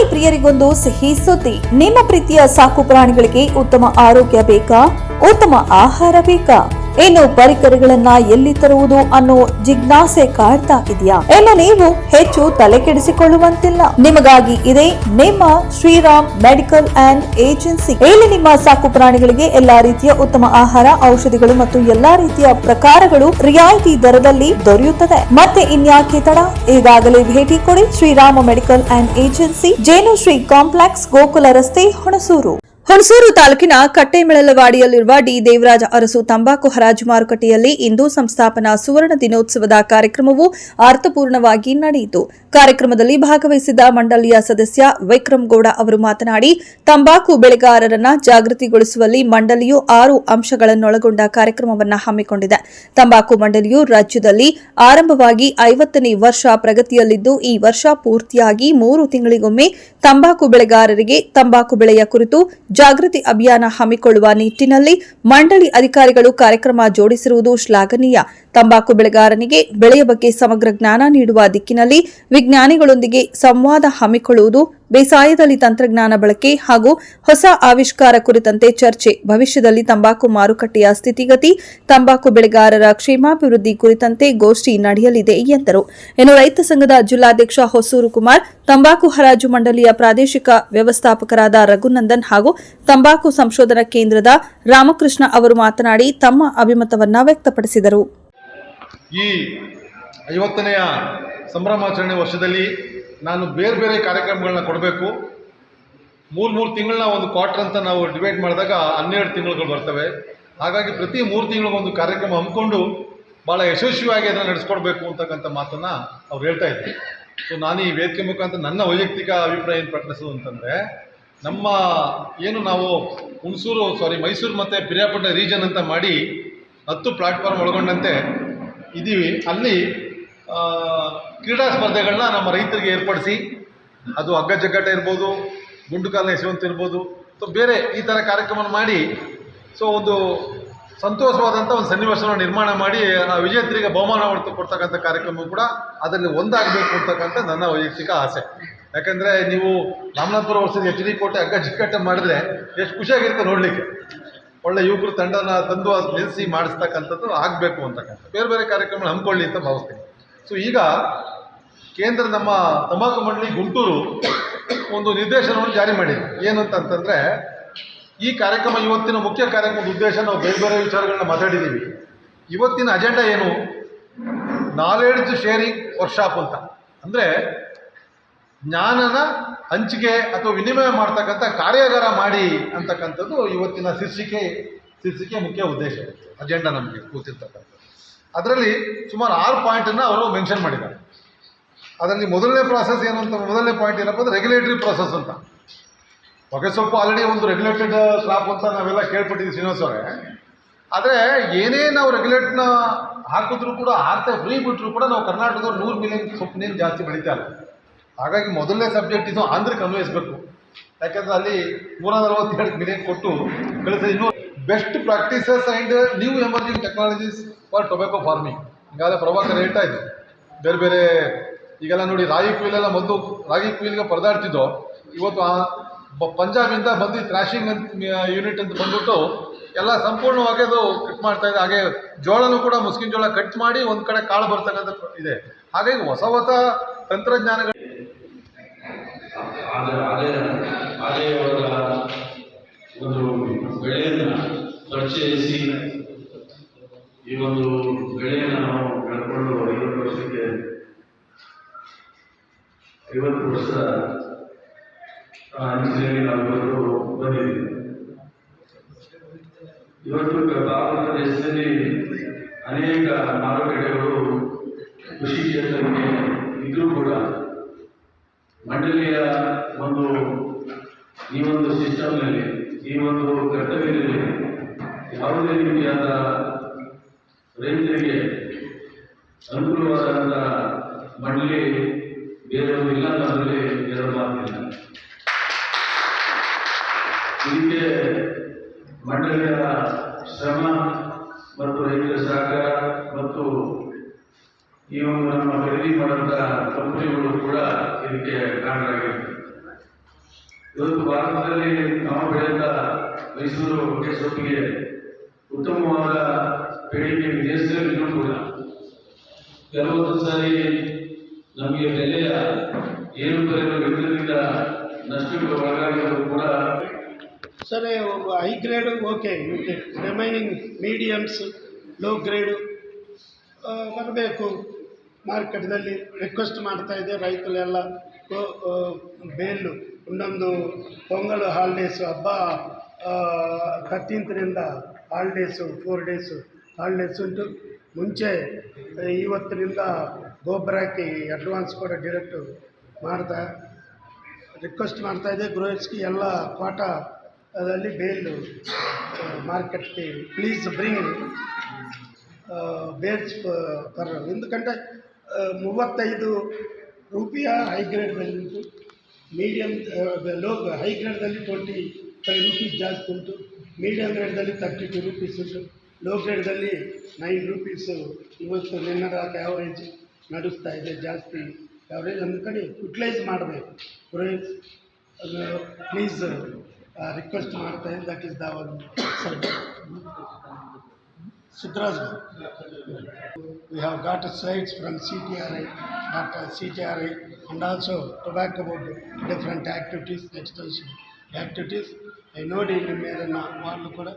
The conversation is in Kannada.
ಪ್ರಾಣಿ ಪ್ರಿಯರಿಗೊಂದು ಸಿಹಿ ಸುದ್ದಿ. ನಿಮ್ಮ ಪ್ರೀತಿಯ ಸಾಕು ಪ್ರಾಣಿಗಳಿಗೆ ಉತ್ತಮ ಆರೋಗ್ಯ ಬೇಕಾ? ಉತ್ತಮ ಆಹಾರ ಬೇಕಾ? ಇನ್ನು ಪರಿಕರಗಳನ್ನ ಎಲ್ಲಿ ತರುವುದು ಅನ್ನೋ ಜಿಜ್ಞಾಸೆ ಕಾಡ್ತಾ ಇದೆಯಾ? ಎಲ್ಲ ನೀವು ಹೆಚ್ಚು ತಲೆ ಕೆಡಿಸಿಕೊಳ್ಳುವಂತಿಲ್ಲ ನಿಮಗಾಗಿ ಇದೆ ನಿಮ್ಮ ಶ್ರೀರಾಮ್ ಮೆಡಿಕಲ್ ಅಂಡ್ ಏಜೆನ್ಸಿ. ಇಲ್ಲಿ ನಿಮ್ಮ ಸಾಕು ಪ್ರಾಣಿಗಳಿಗೆ ಎಲ್ಲಾ ರೀತಿಯ ಉತ್ತಮ ಆಹಾರ, ಔಷಧಿಗಳು ಮತ್ತು ಎಲ್ಲಾ ರೀತಿಯ ಪ್ರಕಾರಗಳು ರಿಯಾಯಿತಿ ದರದಲ್ಲಿ ದೊರೆಯುತ್ತದೆ. ಮತ್ತೆ ಇನ್ಯಾಕೆ ತಡ? ಈಗಾಗಲೇ ಭೇಟಿ ಕೊಡಿ ಶ್ರೀರಾಮ ಮೆಡಿಕಲ್ ಅಂಡ್ ಏಜೆನ್ಸಿ, ಜೇನು ಶ್ರೀ ಕಾಂಪ್ಲೆಕ್ಸ್ ಗೋಕುಲ ರಸ್ತೆ ಹುಣಸೂರು. ಹುಣಸೂರು ತಾಲೂಕಿನ ಕಟ್ಟೆಮೆಳಲವಾಡಿಯಲ್ಲಿರುವ ಡಿ ದೇವರಾಜ ಅರಸು ತಂಬಾಕು ಹರಾಜು ಮಾರುಕಟ್ಟೆಯಲ್ಲಿ ಇಂದು ಸಂಸ್ಥಾಪನಾ ಸುವರ್ಣ ದಿನೋತ್ಸವದ ಕಾರ್ಯಕ್ರಮವು ಅರ್ಥಪೂರ್ಣವಾಗಿ ನಡೆಯಿತು. ಕಾರ್ಯಕ್ರಮದಲ್ಲಿ ಭಾಗವಹಿಸಿದ ಮಂಡಳಿಯ ಸದಸ್ಯ ವಿಕ್ರಮ್ ಗೌಡ ಅವರು ಮಾತನಾಡಿ, ತಂಬಾಕು ಬೆಳೆಗಾರರನ್ನ ಜಾಗೃತಿಗೊಳಿಸುವಲ್ಲಿ ಮಂಡಳಿಯು ಆರು ಅಂಶಗಳನ್ನೊಳಗೊಂಡ ಕಾರ್ಯಕ್ರಮವನ್ನು ಹಮ್ಮಿಕೊಂಡಿದೆ. ತಂಬಾಕು ಮಂಡಳಿಯು ರಾಜ್ಯದಲ್ಲಿ ಆರಂಭವಾಗಿ ಐವತ್ತನೇ ವರ್ಷ ಪ್ರಗತಿಯಲ್ಲಿದ್ದು, ಈ ವರ್ಷ ಪೂರ್ತಿಯಾಗಿ ಮೂರು ತಿಂಗಳಿಗೊಮ್ಮೆ ತಂಬಾಕು ಬೆಳೆಗಾರರಿಗೆ ತಂಬಾಕು ಬೆಳೆಯ ಕುರಿತು ಜಾಗೃತಿ ಅಭಿಯಾನ ಹಮ್ಮಿಕೊಳ್ಳುವ ನಿಟ್ಟಿನಲ್ಲಿ ಮಂಡಳಿ ಅಧಿಕಾರಿಗಳು ಕಾರ್ಯಕ್ರಮ ಜೋಡಿಸಿರುವುದು ಶ್ಲಾಘನೀಯ. ತಂಬಾಕು ಬೆಳೆಗಾರನಿಗೆ ಬೆಳೆಯ ಬಗ್ಗೆ ಸಮಗ್ರ ಜ್ಞಾನ ನೀಡುವ ದಿಕ್ಕಿನಲ್ಲಿ ವಿಜ್ಞಾನಿಗಳೊಂದಿಗೆ ಸಂವಾದ ಹಮ್ಮಿಕೊಳ್ಳುವುದು ಬೇಸಾಯದಲ್ಲಿ ತಂತ್ರಜ್ಞಾನ ಬಳಕೆ ಹಾಗೂ ಹೊಸ ಆವಿಷ್ಕಾರ ಕುರಿತಂತೆ ಚರ್ಚೆ. ಭವಿಷ್ಯದಲ್ಲಿ ತಂಬಾಕು ಮಾರುಕಟ್ಟೆಯ ಸ್ಥಿತಿಗತಿ, ತಂಬಾಕು ಬೆಳೆಗಾರರ ಕ್ಷೇಮಾಭಿವೃದ್ಧಿ ಕುರಿತಂತೆ ಗೋಷ್ಠಿ ನಡೆಯಲಿದೆ ಎಂದರು. ಇನ್ನು ರೈತ ಸಂಘದ ಜಿಲ್ಲಾಧ್ಯಕ್ಷ ಹೊಸೂರು ಕುಮಾರ್, ತಂಬಾಕು ಹರಾಜು ಮಂಡಳಿಯ ಪ್ರಾದೇಶಿಕ ವ್ಯವಸ್ಥಾಪಕರಾದ ರಘುನಂದನ್ ಹಾಗೂ ತಂಬಾಕು ಸಂಶೋಧನಾ ಕೇಂದ್ರದ ರಾಮಕೃಷ್ಣ ಅವರು ಮಾತನಾಡಿ ತಮ್ಮ ಅಭಿಮತವನ್ನ ವ್ಯಕ್ತಪಡಿಸಿದರು. ಈ ಐವತ್ತನೆಯ ಸಂಭ್ರಮಾಚರಣೆ ವರ್ಷದಲ್ಲಿ ನಾನು ಬೇರೆ ಬೇರೆ ಕಾರ್ಯಕ್ರಮಗಳನ್ನ ಕೊಡಬೇಕು. ಮೂರು ಮೂರು ತಿಂಗಳನ್ನ ಒಂದು ಕ್ವಾರ್ಟರ್ ಅಂತ ನಾವು ಡಿವೈಡ್ ಮಾಡಿದಾಗ ಹನ್ನೆರಡು ತಿಂಗಳುಗಳು ಬರ್ತವೆ. ಹಾಗಾಗಿ ಪ್ರತಿ ಮೂರು ತಿಂಗಳಿಗೊಂದು ಕಾರ್ಯಕ್ರಮ ಹಮ್ಮಿಕೊಂಡು ಭಾಳ ಯಶಸ್ವಿಯಾಗಿ ಅದನ್ನು ನಡೆಸ್ಕೊಡ್ಬೇಕು ಅಂತಕ್ಕಂಥ ಮಾತನ್ನು ಅವ್ರು ಹೇಳ್ತಾ ಇದ್ದಾರೆ ಸೊ ನಾನು ಈ ವೇದಿಕೆ ಮುಖಾಂತರ ನನ್ನ ವೈಯಕ್ತಿಕ ಅಭಿಪ್ರಾಯ ಏನು ಪ್ರಕಟಿಸೋದು ಅಂತಂದರೆ, ನಮ್ಮ ಏನು ನಾವು ಹುಣಸೂರು ಸಾರಿ ಮೈಸೂರು ಮತ್ತು ಪಿರಿಯಾಪಟ್ಟಣ ರೀಜನ್ ಅಂತ ಮಾಡಿ ಹತ್ತು ಪ್ಲಾಟ್ಫಾರ್ಮ್ ಒಳಗೊಂಡಂತೆ ಇದ್ದೀವಿ ಅಲ್ಲಿ ಕ್ರೀಡಾ ಸ್ಪರ್ಧೆಗಳನ್ನ ನಮ್ಮ ರೈತರಿಗೆ ಏರ್ಪಡಿಸಿ, ಅದು ಹಗ್ಗ ಜಗ್ಗಾಟ ಇರ್ಬೋದು ಗುಂಡುಕಾಲನ ಎಸೆಯುವಂತ ಇರ್ಬೋದು, ಅಥವಾ ಬೇರೆ ಈ ಥರ ಕಾರ್ಯಕ್ರಮ ಮಾಡಿ, ಸೊ ಒಂದು ಸಂತೋಷವಾದಂಥ ಒಂದು ಸನ್ನಿವೇಶವನ್ನು ನಿರ್ಮಾಣ ಮಾಡಿ, ಆ ವಿಜೇತರಿಗೆ ಬಹುಮಾನ ಹೊಡ್ತು ಕೊಡ್ತಕ್ಕಂಥ ಕಾರ್ಯಕ್ರಮ ಕೂಡ ಅದರಲ್ಲಿ ಒಂದಾಗಬೇಕು ಅಂತಕ್ಕಂಥ ನನ್ನ ವೈಯಕ್ತಿಕ ಆಸೆ. ಯಾಕಂದರೆ ನೀವು ರಾಮನಾಥಪುರ ವರ್ಷದ ಎಚ್ ಡಿ ಕೋಟೆ ಹಗ್ಗ ಜಿಕ್ಕಟ್ಟೆ ಮಾಡಿದ್ರೆ ಎಷ್ಟು ಖುಷಿಯಾಗಿರುತ್ತೆ ನೋಡಲಿಕ್ಕೆ. ಒಳ್ಳೆ ಯುವಕರು ತಂಡನ ತಂದು ಅದು ನಿಲ್ಲಿಸಿ ಮಾಡಿಸ್ತಕ್ಕಂಥದ್ದು ಆಗಬೇಕು ಅಂತಕ್ಕಂಥ. ಬೇರೆ ಬೇರೆ ಕಾರ್ಯಕ್ರಮ ಹಮ್ಮಿಕೊಳ್ಳಿ ಅಂತ ಭಾವಿಸ್ತೀನಿ. ಸೊ ಈಗ ಕೇಂದ್ರ ನಮ್ಮ ತಂಬಾಕು ಮಂಡಳಿ ಗುಂಟೂರು ಒಂದು ನಿರ್ದೇಶನವನ್ನು ಜಾರಿ ಮಾಡಿದೆ. ಏನು ಅಂತಂತಂದರೆ, ಈ ಕಾರ್ಯಕ್ರಮ ಇವತ್ತಿನ ಮುಖ್ಯ ಕಾರ್ಯಕ್ರಮದ ಉದ್ದೇಶ ನಾವು ಬೇರೆ ಬೇರೆ ವಿಚಾರಗಳನ್ನ ಮಾತಾಡಿದ್ದೀವಿ. ಇವತ್ತಿನ ಅಜೆಂಡಾ ಏನು? ನಾಲೆಡ್ಜ್ ಶೇರಿಂಗ್ ವರ್ಕ್ಶಾಪ್ ಅಂತ. ಅಂದರೆ ಜ್ಞಾನನ ಹಂಚಿಕೆ ಅಥವಾ ವಿನಿಮಯ ಮಾಡ್ತಕ್ಕಂಥ ಕಾರ್ಯಾಗಾರ ಮಾಡಿ ಅಂತಕ್ಕಂಥದ್ದು ಇವತ್ತಿನ ಶೀರ್ಷಿಕೆ ಶೀರ್ಷಿಕೆ ಮುಖ್ಯ ಉದ್ದೇಶ. ಅಜೆಂಡಾ ನಮಗೆ ಕೂತಿರ್ತಕ್ಕಂಥದ್ದು ಅದರಲ್ಲಿ ಸುಮಾರು ಆರು ಪಾಯಿಂಟನ್ನು ಅವರು ಮೆನ್ಷನ್ ಮಾಡಿದ್ದಾರೆ. ಅದರಲ್ಲಿ ಮೊದಲನೇ ಪ್ರಾಸೆಸ್ ಏನು ಅಂತ, ಮೊದಲನೇ ಪಾಯಿಂಟ್ ಏನಪ್ಪ ಅಂದರೆ ರೆಗ್ಯುಲೇಟರಿ ಪ್ರಾಸೆಸ್ ಅಂತ. ಹೊಗೆ ಸೊಪ್ಪು ಆಲ್ರೆಡಿ ಒಂದು ರೆಗ್ಯುಲೇಟೆಡ್ ಕ್ರಾಪ್ ಅಂತ ನಾವೆಲ್ಲ ಕೇಳ್ಪಟ್ಟಿದ್ದೀವಿ ಶ್ರೀನಿವಾಸ ಅವರೇ. ಆದರೆ ಏನೇ ನಾವು ರೆಗ್ಯುಲೇಟ್ನ ಹಾಕಿದ್ರು ಕೂಡ ಹಾಕ್ತಾ ಫ್ರೀ ಬಿಟ್ಟರು ಕೂಡ ನಾವು ಕರ್ನಾಟಕದವ್ರು ನೂರು ಮಿಲಿಯನ್ ಸೊಪ್ಪಿನೇನು ಜಾಸ್ತಿ ಬೆಳೀತಾ ಇಲ್ಲ. ಹಾಗಾಗಿ ಮೊದಲನೇ ಸಬ್ಜೆಕ್ಟ್ ಇದು ಆಂಧ್ರಕ್ಕೆ ಅನ್ವಯಿಸಬೇಕು ಯಾಕೆಂದರೆ ಅಲ್ಲಿ ನೂರ ನಲವತ್ತೆರಡು ಮಿಲಿಯನ್ ಕೊಟ್ಟು ಕಳಿಸಿ ಇನ್ನೂ best practices and new emerging technologies for tobacco farming ಈಗಾಗಲೇ ಪ್ರಭಾಕರ್ ಹೇಳ್ತಾ ಇದ್ದೆ ಬೇರೆ ಬೇರೆ ಈಗೆಲ್ಲ ನೋಡಿ ರಾಗಿ ಕುಯಿಲೆಲ್ಲ ಮೊದಲು ರಾಗಿ ಕುಯಿಲ್ಗೆ ಪರದಾಡ್ತಿದ್ದೋ, ಇವತ್ತು ಆ ಪಂಜಾಬಿಂದ ಬಂದು ಥ್ರಾಶಿಂಗ್ ಅಂತ ಯೂನಿಟ್ ಅಂತ ಬಂದ್ಬಿಟ್ಟು ಎಲ್ಲ ಸಂಪೂರ್ಣವಾಗಿ ಅದು ಕಟ್ ಮಾಡ್ತಾ ಇದೆ. ಹಾಗೆ ಜೋಳನೂ ಕೂಡ ಮುಸ್ಕಿನ ಜೋಳ ಕಟ್ ಮಾಡಿ ಒಂದು ಕಡೆ ಕಾಳು ಬರ್ತಕ್ಕಂಥ ಇದೆ. ಹಾಗಾಗಿ ಹೊಸ ಹೊಸ ತಂತ್ರಜ್ಞಾನಗಳು ಒಂದು ಬೆಳೆಯನ್ನು ಪರಿಚಯಿಸಿ ಈ ಒಂದು ಬೆಳೆಯನ್ನು ನಾವು ಕಳ್ಕೊಂಡು ಐವತ್ತು ವರ್ಷಕ್ಕೆ ಐವತ್ತು ವರ್ಷ ಅಂಚಿನಲ್ಲಿ ನಾವು ಇವತ್ತು ಬಂದಿದ್ದೀವಿ. ಇವತ್ತು ಭಾರತ ದೇಶದಲ್ಲಿ ಅನೇಕ ಮಾರುಕಟ್ಟೆಗಳು, ಕೃಷಿ ಕ್ಷೇತ್ರಕ್ಕೆ ಇದ್ರೂ ಕೂಡ ಮಂಡಳಿಯ ಒಂದು ಈ ಒಂದು ಸಿಸ್ಟಮ್ನಲ್ಲಿ ಈ ಒಂದು ಕರ್ತವ್ಯದಲ್ಲಿ ಯಾವುದೇ ರೀತಿಯಾದ ರೈತರಿಗೆ ಅನುಕೂಲವಾದಂಥ ಮಂಡಳಿ ಬೇರೆ ಒಂದು ಇಲ್ಲ ಅನ್ನೋದ್ರಲ್ಲಿ ಬೇರೆ ಮಾತಿಲ್ಲ. ಇದಕ್ಕೆ ಮಂಡಳಿಯ ಶ್ರಮ ಮತ್ತು ರೈತರ ಸಹಕಾರ ಮತ್ತು ಈ ಒಂದು ನಮ್ಮ ಖರೀದಿ ಮಾಡುವಂಥ ಕಂಪನಿಗಳು ಕೂಡ ಇದಕ್ಕೆ ಕಾರಣರಾಗಿರ್ತದೆ ಇವತ್ತು ಭಾರತದಲ್ಲಿ ನಾವು ಬೆಳೆದ ಮೈಸೂರು ಸೊಪ್ಪಿಗೆ ಉತ್ತಮವಾದ ಬೇಡಿಕೆ ವಿದೇಶದಲ್ಲಿಯೂ ಕೂಡ ಕೆಲವೊಂದು ಸಾರಿ ನಮಗೆ ಬೆಲೆಯ ಏನು ವಿರುದ್ಧದಿಂದ ನಷ್ಟಕ್ಕೆ ಒಳಗಾಗಿದ್ರು ಕೂಡ sir high grade okay remaining mediums low grade ಬರಬೇಕು. ಮಾರ್ಕೆಟ್ನಲ್ಲಿ ರಿಕ್ವೆಸ್ಟ್ ಮಾಡ್ತಾ ಇದೆ, ರೈತರೆಲ್ಲ ಬೇಲು, ಇನ್ನೊಂದು, ಪೊಂಗಲ್ ಹಾಲಿಡೇಸ್ ಹಬ್ಬ ತರ್ಟೀನ್ತ್ರಿಂದ ಹಾಲಿಡೇಸು ಫೋರ್ ಡೇಸು ಹಾಲಿಡೇಸ್ ಉಂಟು. ಮುಂಚೆ ಇವತ್ತಿನಿಂದ ಗೊಬ್ಬರ ಹಾಕಿ ಅಡ್ವಾನ್ಸ್ ಕೂಡ ಡೈರೆಕ್ಟು ಮಾಡ್ತಾ ರಿಕ್ವೆಸ್ಟ್ ಮಾಡ್ತಾಯಿದ್ದೆ ಗೃಹಸ್ಕಿ ಎಲ್ಲ ಪಾಠ ಅದರಲ್ಲಿ ಬೇಲು ಮಾರ್ಕೆಟ್ಗೆ ಪ್ಲೀಸ್ ಬ್ರಿಂಗ್ ಬೇಲ್ಸ್ ಕರ್ ಎಂದುಕಂಟೆ ಮೂವತ್ತೈದು ರೂಪಾಯಿ ಹೈ ಗ್ರೇಡ್ನಲ್ಲಿ ಉಂಟು. ಮೀಡಿಯಮ್ ಲೋ ಹೈ ಗ್ರೇಡ್ದಲ್ಲಿ ಟ್ವೆಂಟಿ ಫೈವ್ ರುಪೀಸ್ ಜಾಸ್ತಿ ಉಂಟು. ಮೀಡಿಯಮ್ ರೇಟ್ದಲ್ಲಿ ತರ್ಟಿ ಟು ರುಪೀಸ್ ಲೋ ಗ್ರೇಡ್ದಲ್ಲಿ ನೈನ್ ರುಪೀಸು ಇವತ್ತು ನಿನ್ನದ ಆ್ಯಾವ್ರೇಜ್ ನಡೆಸ್ತಾ ಇದೆ ಜಾಸ್ತಿ ಆ್ಯಾವ್ರೇಜ್ ಒಂದು ಕಡೆ ಯುಟಿಲೈಸ್ ಮಾಡಬೇಕು. ಪ್ಲೀಸ್ ರಿಕ್ವೆಸ್ಟ್ ಮಾಡ್ತಾ ಇದೆ that is the got Siddaraj we C T R I doctor C uh, R I also also board different activities extension activities. I know Delhi మీద ఉన్న వాళ్ళు కూడా